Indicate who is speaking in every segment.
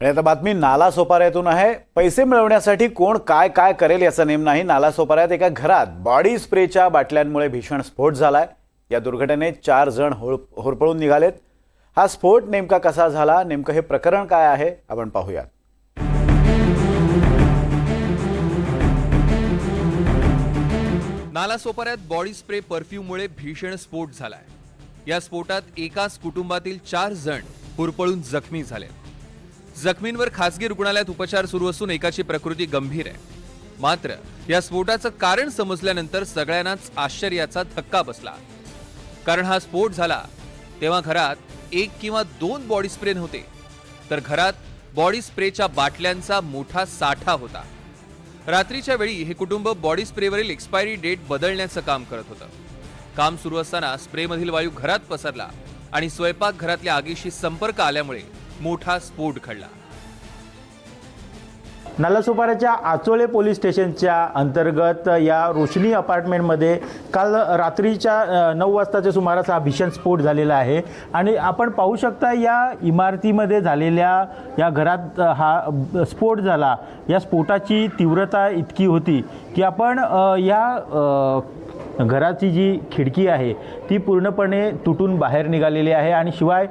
Speaker 1: आणि आता बातमी नाला सोपाऱ्यातून आहे. पैसे मिळवण्यासाठी कोण काय काय करेल याचा नेम नाही. नाला सोपाऱ्यात एका घरात बॉडी स्प्रेच्या बाटल्यांमुळे भीषण स्फोट झालाय. या दुर्घटनेत चार जण होळ होरपळून निघालेत. हा स्फोट नेमका कसा झाला? नेमकं हे प्रकरण काय आहे? आपण पाहूयात.
Speaker 2: नालासोपाऱ्यात बॉडी स्प्रे परफ्यूममुळे भीषण स्फोट झालाय. या स्फोटात एकाच कुटुंबातील चार जण हुरपळून जखमी झाले. जखमींवर खासगी रुग्णालयात उपचार सुरू असून एकाची प्रकृती गंभीर आहे. मात्र या स्फोटाचं कारण समजल्यानंतर सगळ्यांनाच आश्चर्याचा धक्का बसला. कारण हा स्फोट झाला तेव्हा घरात एक किंवा दोन बॉडी स्प्रे नव्हते तर घरात बॉडी स्प्रेच्या बाटल्यांचा मोठा साठा होता. रात्रीच्या वेळी हे कुटुंब बॉडी स्प्रेवरील एक्सपायरी डेट बदलण्याचं काम करत होतं. काम सुरू असताना स्प्रेमधील वायू घरात पसरला आणि स्वयंपाकघरातल्या आगीशी संपर्क आल्यामुळे मोठा स्फोट घडला.
Speaker 3: नालासोपाऱ्याच्या आचोळे पोलीस स्टेशनच्या अंतर्गत या रोशनी अपार्टमेंटमध्ये काल रात्रीच्या नऊ वाजताच्या सुमारास हा भीषण स्फोट झालेला आहे. आणि आपण पाहू शकता या इमारतीमध्ये झालेल्या या घरात हा स्फोट झाला. या स्फोटाची तीव्रता इतकी होती की आपण या घराची जी खिडकी आहे ती पूर्णपणे तुटून बाहेर निघालेली आहे आणि शिवाय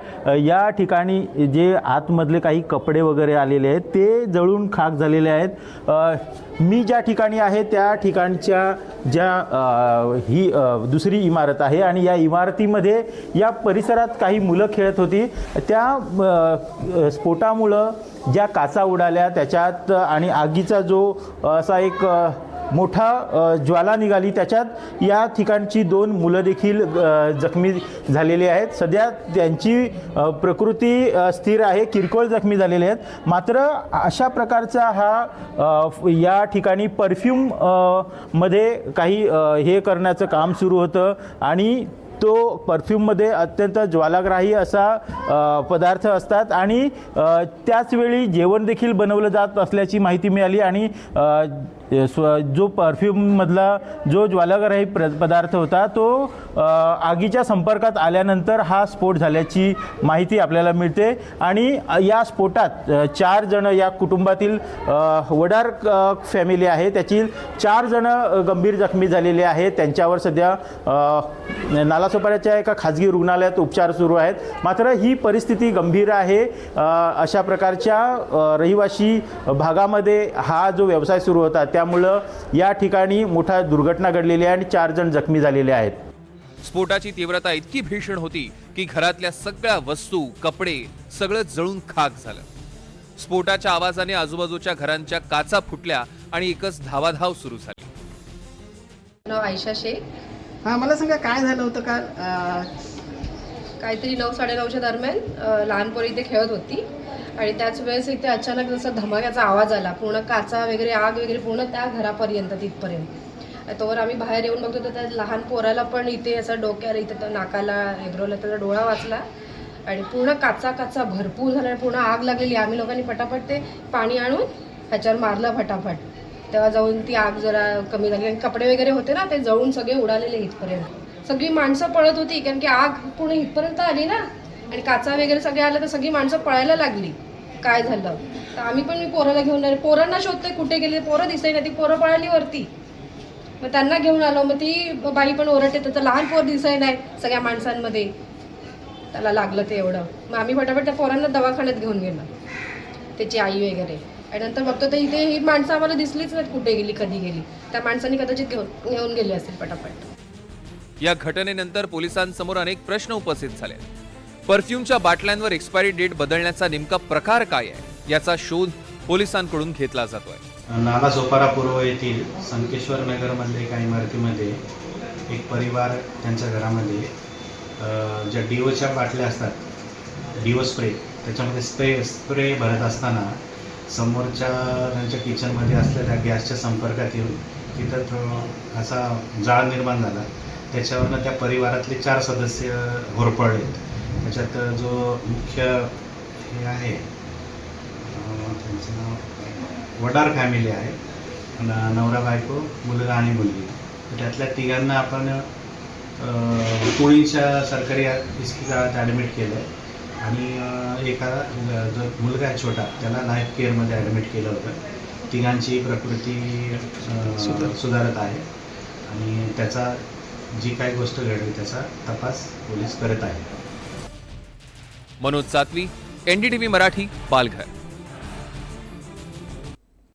Speaker 3: या ठिकाणी जे आतमधले काही कपडे वगैरे आलेले आहेत ते जळून खाक झालेले आहेत. मी ज्या ठिकाणी आहे त्या ठिकाणच्या ज्या ही दुसरी इमारत आहे आणि या इमारतीमध्ये या परिसरात काही मुलं खेळत होती. त्या स्फोटामुळं ज्या काचा उडाल्या त्याच्यात आणि आगीचा जो असा एक मोठा ज्वाला निघाली. त्याच्यात या ठिकाणची दोन मुलं देखील जखमी झालेली आहेत. सध्या त्यांची प्रकृती स्थिर आहे किरकोळ जखमी झालेले आहेत. मात्र अशा प्रकारचा हा या ठिकाणी परफ्यूममध्ये काही हे करण्याचं काम सुरू होतं आणि तो परफ्यूममध्ये अत्यंत ज्वालाग्राही असा पदार्थ असतात आणि त्याचवेळी जेवण देखील बनवलं जात असल्याची माहिती मिळाली आणि स्व जो परफ्यूममधला जो ज्वालाग्राही प्र पदार्थ होता तो आगीच्या संपर्कात आल्यानंतर हा स्फोट झाल्याची माहिती आपल्याला मिळते आणि या स्फोटात चार जण या कुटुंबातील वडार फॅमिली आहे त्याची चार जण गंभीर जखमी झालेले आहेत त्यांच्यावर सध्या नाला नालासोपाऱ्याच्या एका खाजगी रुग्णालयात उपचार सुरू आहेत. मात्र ही परिस्थिती गंभीर आहे. अशा प्रकारच्या रहिवाशी भागामध्ये हा जो व्यवसाय सुरू होता त्यामुळं या ठिकाणी मोठा दुर्घटना घडलेली आहे आणि चार जण जखमी झालेले आहेत.
Speaker 2: स्फोटाची तीव्रता इतकी भीषण होती की घरातल्या सगळ्या वस्तू कपडे सगळं जळून खाक झालं. स्फोटाच्या आवाजाने आजूबाजूच्या घरांच्या काचा फुटल्या आणि एकच धावाधाव सुरू झाली.
Speaker 4: आयशा शेख.
Speaker 5: हां मला सांगा काय झालं होतं काल
Speaker 4: काहीतरी नऊ साडेनऊच्या दरम्यान लहान पोरी इथे खेळत होती. आणि त्याच वेळेस इथे अचानक जसा धमाक्याचा आवाज आला पूर्ण काचा वगैरे आग वगैरे पूर्ण त्या घरापर्यंत तिथपर्यंत. तोवर आम्ही बाहेर येऊन बघतो तर त्या लहान पोराला पण इथे असं डोक्याला इथे तर नाकाला एग्रोला त्याचा डोळा वाचला. आणि पूर्ण काचा काचा भरपूर झाला आणि पूर्ण आग लागलेली. आम्ही लोकांनी पटापट ते पाणी आणून ह्याच्यावर मारलं फटाफट. तेव्हा जाऊन ती आग जरा कमी झाली. आणि कपडे वगैरे होते ना ते जळून सगळे उडालेले इथपर्यंत. सगळी माणसं पळत होती कारण की आग पूर्ण इथपर्यंत आली ना. आणि काचा वगैरे सगळे आलं तर सगळी माणसं पळायला लागली. काय झालं? तर आम्ही पण मी पोराला घेऊन आले. पोरांना शोधते कुठे गेले. पोरं दिसत नाही. ती पोरं पळाली वरती. मग त्यांना घेऊन आलो. मग ती बाई पण ओरडते. त्याचं लहान पोर दिसाय नाही सगळ्या माणसांमध्ये. त्याला लागलं ते एवढं. मग आम्ही फटाफट त्या पोरांना दवाखान्यात घेऊन गेलो. त्याची आई वगैरे. आणि नंतर बघतो तर इथे ही माणसं आम्हाला दिसलीच नाहीत कुठे गेली कधी गेली. त्या माणसांनी कदाचित घेऊन घेऊन गेली असेल पटापट.
Speaker 2: या घटनेनंतर पोलिसांसमोर अनेक प्रश्न उपस्थित झाले. परफ्यूमच्या बाटल्यांवर एक्सपायरी डेट बदलण्याचा नेमका प्रकार काय आहे याचा शोध पोलिसांकडून घेतला जातोय.
Speaker 6: नाला सोपारा पूर्व येथील संकेश्वर नगरमधल्या एका इमारतीमध्ये एक परिवार त्यांच्या घरामध्ये ज्या डिओच्या बाटल्या असतात डिओ स्प्रे त्याच्यामध्ये स्प्रे स्प्रे भरत असताना समोरच्या त्यांच्या किचनमध्ये असलेल्या गॅसच्या संपर्कात येऊन तिथं असा जाळ निर्माण झाला. त्याच्यावरनं त्या परिवारातले चार सदस्य होरपळले त्याच्यात जो मुख्य हे आहे त्यांचं नाव वडार फॅमिली आहे. न- नवरा बायको मुलगा आणि मुलगी. त्यातल्या तिघांना आपण अं, सरकारी इस्पितळात ॲडमिट केलं आणि एका जो मुलगा आहे छोटा त्याला लाईफ केअरमध्ये ॲडमिट केलं होतं. तिघांची प्रकृती सुधारत आहे. आणि त्याचा जी काही गोष्ट घडली त्याचा तपास पोलीस करत आहे.
Speaker 2: मनोज सातवी एनडीटीव्ही मराठी पालघर.